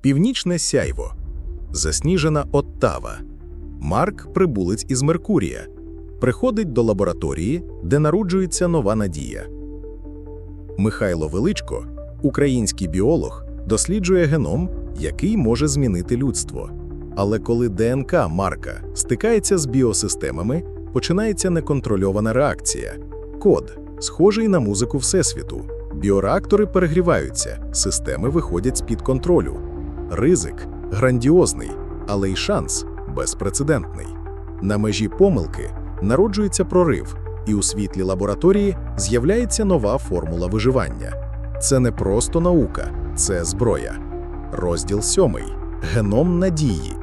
Північне сяйво. Засніжена Оттава. Марк прибулець із Меркурія. Приходить до лабораторії, де народжується нова надія. Михайло Величко, український біолог, досліджує геном, який може змінити людство. Але коли ДНК Марка стикається з біосистемами, починається неконтрольована реакція. Код, схожий на музику Всесвіту. Біореактори перегріваються, системи виходять з-під контролю. Ризик грандіозний, але й шанс безпрецедентний. На межі помилки народжується прорив, і у світлі лабораторії з'являється нова формула виживання. Це не просто наука, це зброя. Розділ сьомий. Геном надії.